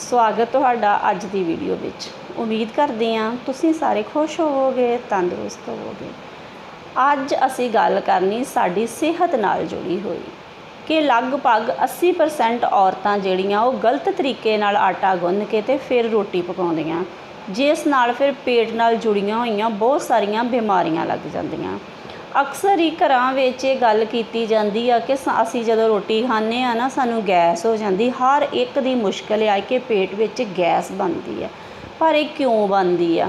ਸਵਾਗਤ ਤੁਹਾਡਾ ਅੱਜ ਦੀ ਵੀਡੀਓ ਵਿੱਚ। ਉਮੀਦ ਕਰਦੇ ਹਾਂ ਤੁਸੀਂ ਸਾਰੇ ਖੁਸ਼ ਹੋਵੋਗੇ, ਤੰਦਰੁਸਤ ਹੋਵੋਗੇ। ਅੱਜ ਅਸੀਂ ਗੱਲ ਕਰਨੀ ਸਾਡੀ ਸਿਹਤ ਨਾਲ ਜੁੜੀ ਹੋਈ, ਕਿ ਲਗਭਗ 80% ਔਰਤਾਂ ਜਿਹੜੀਆਂ ਉਹ ਗਲਤ ਤਰੀਕੇ ਨਾਲ ਆਟਾ ਗੁੰਨ ਕੇ ਤੇ ਫਿਰ ਰੋਟੀ ਪਕਾਉਂਦੀਆਂ, ਜਿਸ ਨਾਲ ਫਿਰ ਪੇਟ ਨਾਲ ਜੁੜੀਆਂ ਹੋਈਆਂ ਬਹੁਤ ਸਾਰੀਆਂ ਬਿਮਾਰੀਆਂ ਲੱਗ ਜਾਂਦੀਆਂ। ਅਕਸਰ ਹੀ ਘਰਾਂ ਵਿੱਚ ਇਹ ਗੱਲ ਕੀਤੀ ਜਾਂਦੀ ਆ ਕਿ ਸ- ਅਸੀਂ ਜਦੋਂ ਰੋਟੀ ਖਾਂਦੇ ਆ ਨਾ, ਸਾਨੂੰ ਗੈਸ ਹੋ ਜਾਂਦੀ। ਹਰ ਇੱਕ ਦੀ ਮੁਸ਼ਕਲ ਆ ਕਿ ਪੇਟ ਵਿੱਚ ਗੈਸ ਬਣਦੀ ਆ। ਪਰ ਇਹ ਕਿਉਂ ਬਣਦੀ ਆ?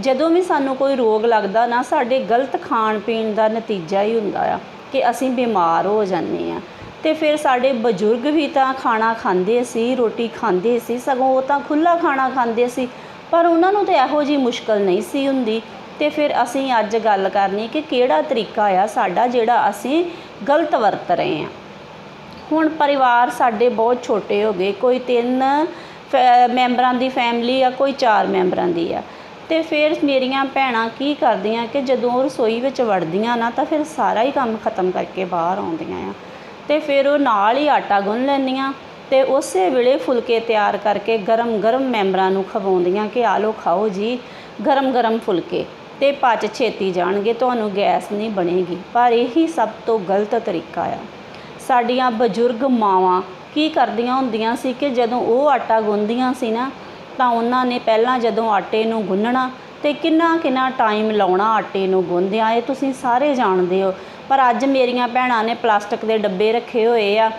ਜਦੋਂ ਵੀ ਸਾਨੂੰ ਕੋਈ ਰੋਗ ਲੱਗਦਾ ਨਾ, ਸਾਡੇ ਗਲਤ ਖਾਣ ਪੀਣ ਦਾ ਨਤੀਜਾ ਹੀ ਹੁੰਦਾ ਆ ਕਿ ਅਸੀਂ ਬਿਮਾਰ ਹੋ ਜਾਂਦੇ ਆ। ਤੇ ਫਿਰ ਸਾਡੇ ਬਜ਼ੁਰਗ ਵੀ ਤਾਂ ਖਾਣਾ ਖਾਂਦੇ ਸੀ, ਰੋਟੀ ਖਾਂਦੇ ਸੀ, ਸਗੋਂ ਉਹ ਤਾਂ ਖੁੱਲਾ ਖਾਣਾ ਖਾਂਦੇ ਸੀ, ਪਰ ਉਹਨਾਂ ਨੂੰ ਤਾਂ ਇਹੋ ਜੀ ਮੁਸ਼ਕਲ ਨਹੀਂ ਸੀ ਹੁੰਦੀ। ਤੇ ਫਿਰ ਅਸੀਂ ਅੱਜ ਗੱਲ ਕਰਨੀ ਕਿ ਕਿਹੜਾ ਤਰੀਕਾ ਆ ਸਾਡਾ ਜਿਹੜਾ ਅਸੀਂ ਗਲਤ ਵਰਤ ਰਹੇ ਹਾਂ। ਹੁਣ ਪਰਿਵਾਰ ਸਾਡੇ ਬਹੁਤ ਛੋਟੇ ਹੋ ਗਏ, ਕੋਈ ਤਿੰਨ ਫੈ- ਮੈਂਬਰਾਂ ਦੀ ਫੈਮਿਲੀ ਆ, ਕੋਈ ਚਾਰ ਮੈਂਬਰਾਂ ਦੀ ਆ। ਤੇ ਫਿਰ ਮੇਰੀਆਂ ਭੈਣਾਂ ਕੀ ਕਰਦੀਆਂ ਕਿ ਜਦੋਂ ਉਹ ਰਸੋਈ ਵਿੱਚ ਵੜਦੀਆਂ ਨਾ ਤਾਂ ਫਿਰ ਸਾਰਾ ਹੀ ਕੰਮ ਖਤਮ ਕਰਕੇ ਬਾਹਰ ਆਉਂਦੀਆਂ ਆ। ਤੇ ਫਿਰ ਉਹ ਨਾਲ ਹੀ ਆਟਾ ਗੁੰਨ ਲੈਂਦੀਆਂ ਤੇ ਉਸੇ ਵੇਲੇ ਫੁਲਕੇ ਤਿਆਰ ਕਰਕੇ ਗਰਮ ਗਰਮ ਮੈਂਬਰਾਂ ਨੂੰ ਖਵਾਉਂਦੀਆਂ ਕਿ ਆ ਲਓ ਖਾਓ ਜੀ ਗਰਮ ਗਰਮ ਫੁਲਕੇ। ਤੇ ਪਚ ਛੇਤੀ ਜਾਣਗੇ, ਤੁਹਾਨੂੰ ਗੈਸ ਨਹੀਂ ਬਣੇਗੀ। ਪਰ ਇਹੀ ਸਭ ਤੋਂ ਗਲਤ ਤਰੀਕਾ ਆ। ਸਾਡੀਆਂ ਬਜ਼ੁਰਗ ਮਾਵਾਂ ਕੀ ਕਰਦੀਆਂ ਹੁੰਦੀਆਂ ਸੀ ਕਿ ਜਦੋਂ ਉਹ ਆਟਾ ਗੁੰਦੀਆਂ ਸੀ ਨਾ, ਤਾਂ ਉਹਨਾਂ ਨੇ ਪਹਿਲਾਂ ਜਦੋਂ ਆਟੇ ਨੂੰ ਗੁੰਨਣਾ ਤੇ ਕਿੰਨਾ ਕਿੰਨਾ ਟਾਈਮ ਲਾਉਣਾ ਆਟੇ ਨੂੰ ਗੁੰਦਿਆਂ ਇਹ ਤੁਸੀਂ ਸਾਰੇ ਜਾਣਦੇ ਹੋ। ਪਰ ਅੱਜ ਮੇਰੀਆਂ ਭੈਣਾਂ ਨੇ ਪਲਾਸਟਿਕ ਦੇ ਡੱਬੇ ਰੱਖੇ ਹੋਏ ਆ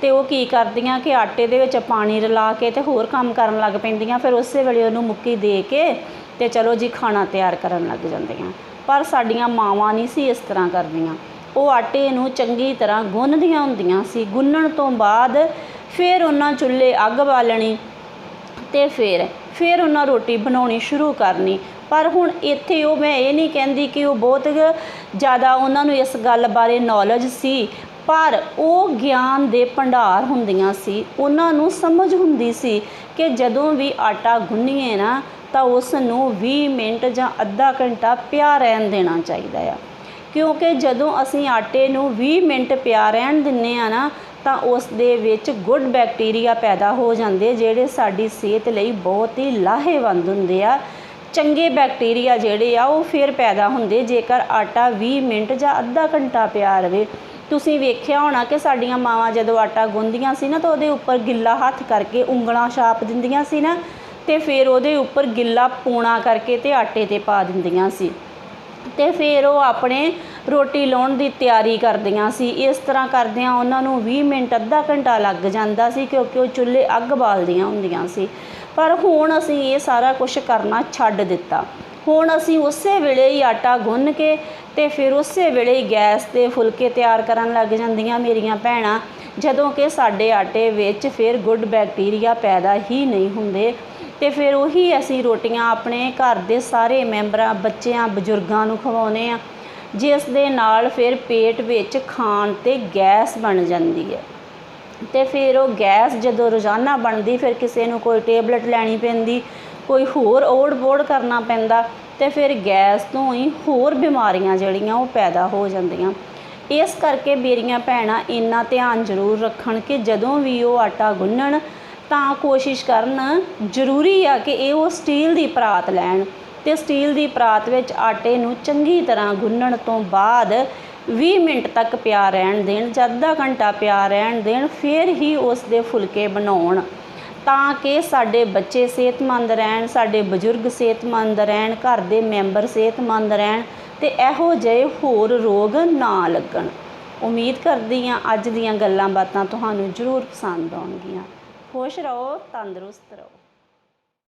ਤੇ ਉਹ ਕੀ ਕਰਦੀਆਂ ਕਿ ਆਟੇ ਦੇ ਵਿੱਚ ਪਾਣੀ ਰਲਾ ਕੇ ਤੇ ਹੋਰ ਕੰਮ ਕਰਨ ਲੱਗ ਪੈਂਦੀਆਂ, ਫਿਰ ਉਸੇ ਵੇਲੇ ਉਹਨੂੰ ਮੁੱਕੀ ਦੇ ਕੇ ਤੇ ਚਲੋ ਜੀ ਖਾਣਾ ਤਿਆਰ ਕਰਨ ਲੱਗ ਜਾਂਦੀਆਂ ਪਰ ਸਾਡੀਆਂ ਮਾਵਾਂ ਨਹੀਂ ਸੀ ਇਸ ਤਰ੍ਹਾਂ ਕਰਦੀਆਂ। ਉਹ ਆਟੇ ਨੂੰ ਚੰਗੀ ਤਰ੍ਹਾਂ ਗੁੰਨਦੀਆਂ ਹੁੰਦੀਆਂ ਸੀ। ਗੁੰਨਣ ਤੋਂ ਬਾਅਦ ਫਿਰ ਉਹਨਾਂ ਚੁੱਲ੍ਹੇ ਅੱਗ ਬਾਲਣੀ ਤੇ ਫਿਰ ਫਿਰ ਉਹਨਾਂ ਰੋਟੀ ਬਣਾਉਣੀ ਸ਼ੁਰੂ ਕਰਨੀ। ਪਰ ਹੁਣ ਇੱਥੇ ਉਹ ਮੈਂ ਇਹ ਨਹੀਂ ਕਹਿੰਦੀ ਕਿ ਉਹ ਬਹੁਤ ਜ਼ਿਆਦਾ ਉਹਨਾਂ ਨੂੰ ਇਸ ਗੱਲ ਬਾਰੇ ਨੌਲੇਜ ਸੀ, ਪਰ ਉਹ ਗਿਆਨ ਦੇ ਭੰਡਾਰ ਹੁੰਦੀਆਂ ਸੀ। ਉਹਨਾਂ ਨੂੰ ਸਮਝ ਹੁੰਦੀ ਸੀ ਕਿ ਜਦੋਂ ਵੀ ਆਟਾ ਗੁੰਨੀਏ ਨਾ ਤਾਂ ਉਸ ਨੂੰ 20 ਮਿੰਟ ਜਾਂ ਅੱਧਾ ਘੰਟਾ ਪਿਆ ਰਹਿਣ ਦੇਣਾ ਚਾਹੀਦਾ ਆ। ਕਿਉਂਕਿ ਜਦੋਂ ਅਸੀਂ ਆਟੇ ਨੂੰ 20 ਮਿੰਟ ਪਿਆ ਰਹਿਣ ਦਿੰਨੇ ਆ ਨਾ, ਤਾਂ ਉਸ ਦੇ ਵਿੱਚ ਗੁੱਡ ਬੈਕਟੀਰੀਆ ਪੈਦਾ ਹੋ ਜਾਂਦੇ, ਜਿਹੜੇ ਸਾਡੀ ਸਿਹਤ ਲਈ ਬਹੁਤ ਹੀ ਲਾਹੇਵੰਦ ਹੁੰਦੇ ਆ। ਚੰਗੇ ਬੈਕਟੀਰੀਆ ਜਿਹੜੇ ਆ, ਉਹ ਫਿਰ ਪੈਦਾ ਹੁੰਦੇ ਜੇਕਰ ਆਟਾ 20 ਮਿੰਟ ਜਾਂ ਅੱਧਾ ਘੰਟਾ ਪਿਆ ਰਵੇ। ਤੁਸੀਂ ਵੇਖਿਆ ਹੋਣਾ ਕਿ ਸਾਡੀਆਂ ਮਾਵਾਂ ਜਦੋਂ ਆਟਾ ਗੁੰਦੀਆਂ ਸੀ ਨਾ, ਤਾਂ ਉਹਦੇ ਉੱਪਰ ਗਿੱਲਾ ਹੱਥ ਕਰਕੇ ਉਂਗਲਾਂ ਛਾਪ ਦਿੰਦੀਆਂ ਸੀ ਨਾ। ਤੇ ਫਿਰ ਉਹਦੇ ਉੱਪਰ ਗਿੱਲਾ ਪੂਣਾ ਕਰਕੇ ਤੇ ਆਟੇ ਤੇ ਪਾ ਦਿੰਦੀਆਂ ਸੀ। ਤੇ ਫਿਰ ਉਹ ਆਪਣੇ ਰੋਟੀ ਲਾਉਣ ਦੀ ਤਿਆਰੀ ਕਰਦੀਆਂ ਸੀ। ਇਸ ਤਰ੍ਹਾਂ ਕਰਦਿਆਂ ਉਹਨਾਂ ਨੂੰ 20 ਮਿੰਟ, ਅੱਧਾ ਘੰਟਾ ਲੱਗ ਜਾਂਦਾ ਸੀ ਕਿਉਂਕਿ ਉਹ ਚੁੱਲ੍ਹੇ ਅੱਗ ਬਾਲਦੀਆਂ ਹੁੰਦੀਆਂ ਸੀ। ਪਰ ਹੁਣ ਅਸੀਂ ਇਹ ਸਾਰਾ ਕੁਝ ਕਰਨਾ ਛੱਡ ਦਿੱਤਾ। ਹੁਣ ਅਸੀਂ ਉਸੇ ਵੇਲੇ ਹੀ ਆਟਾ ਗੁੰਨ ਕੇ ਤੇ ਫਿਰ ਉਸੇ ਵੇਲੇ ਹੀ ਗੈਸ ਤੇ ਫੁਲਕੇ ਤਿਆਰ ਕਰਨ ਲੱਗ ਜਾਂਦੀਆਂ ਮੇਰੀਆਂ ਭੈਣਾਂ। ਜਦੋਂ ਕਿ ਸਾਡੇ ਆਟੇ ਵਿੱਚ ਫਿਰ ਗੁੱਡ ਬੈਕਟੀਰੀਆ ਪੈਦਾ ਹੀ ਨਹੀਂ ਹੁੰਦੇ। ਤੇ ਫਿਰ ਉਹੀ ਅਸੀਂ ਰੋਟੀਆਂ ਆਪਣੇ ਘਰ ਦੇ ਸਾਰੇ ਮੈਂਬਰਾਂ, ਬੱਚਿਆਂ, ਬਜ਼ੁਰਗਾਂ ਨੂੰ ਖਵਾਉਂਦੇ ਆ ਜਿਸ ਦੇ ਨਾਲ ਫਿਰ ਪੇਟ ਵਿੱਚ ਖਾਣ ਤੇ ਗੈਸ ਬਣ ਜਾਂਦੀ ਹੈ। ਤੇ ਫਿਰ ਉਹ ਗੈਸ ਜਦੋਂ ਰੋਜ਼ਾਨਾ ਬਣਦੀ, ਫਿਰ ਕਿਸੇ ਨੂੰ ਕੋਈ ਟੇਬਲੇਟ ਲੈਣੀ ਪੈਂਦੀ, ਕੋਈ ਹੋਰ ਓੜ-ਬੋੜ ਕਰਨਾ ਪੈਂਦਾ, ਤੇ ਫਿਰ ਗੈਸ ਤੋਂ ਹੀ ਹੋਰ ਬਿਮਾਰੀਆਂ ਜਿਹੜੀਆਂ ਉਹ ਪੈਦਾ ਹੋ ਜਾਂਦੀਆਂ। ਇਸ ਕਰਕੇ ਮੇਰੀਆਂ ਭੈਣਾਂ, ਇੰਨਾ ਧਿਆਨ ਜ਼ਰੂਰ ਰੱਖਣ ਕਿ ਜਦੋਂ ਵੀ ਉਹ ਆਟਾ ਗੁੰਨਣ ਤਾਂ ਕੋਸ਼ਿਸ਼ ਕਰਨ, ਜ਼ਰੂਰੀ ਆ ਕਿ ਇਹ ਉਹ ਸਟੀਲ ਦੀ ਪਰਾਤ ਲੈਣ। ਤੇ ਸਟੀਲ ਦੀ ਪਰਾਤ ਵਿੱਚ ਆਟੇ ਨੂੰ ਚੰਗੀ ਤਰ੍ਹਾਂ ਗੁੰਨਣ ਤੋਂ ਬਾਅਦ 20 ਮਿੰਟ ਤੱਕ ਪਿਆ ਰਹਿਣ ਦੇਣ, ਜਾਂ ਅੱਧਾ ਘੰਟਾ ਪਿਆ ਰਹਿਣ ਦੇਣ, ਫਿਰ ਹੀ ਉਸ ਦੇ ਫੁਲਕੇ ਬਣਾਉਣ। ਤਾਂ ਕਿ ਸਾਡੇ ਬੱਚੇ ਸਿਹਤਮੰਦ ਰਹਿਣ, ਸਾਡੇ ਬਜ਼ੁਰਗ ਸਿਹਤਮੰਦ ਰਹਿਣ, ਘਰ ਦੇ ਮੈਂਬਰ ਸਿਹਤਮੰਦ ਰਹਿਣ, ਤੇ ਇਹੋ ਜਿਹੇ ਹੋਰ ਰੋਗ ਨਾ ਲੱਗਣ। ਉਮੀਦ ਕਰਦੀ ਹਾਂ ਅੱਜ ਦੀਆਂ ਗੱਲਾਂ ਬਾਤਾਂ ਤੁਹਾਨੂੰ ਜ਼ਰੂਰ ਪਸੰਦ ਆਉਣਗੀਆਂ। ਖੁਸ਼ ਰਹੋ ਤੰਦਰੁਸਤ ਰਹੋ।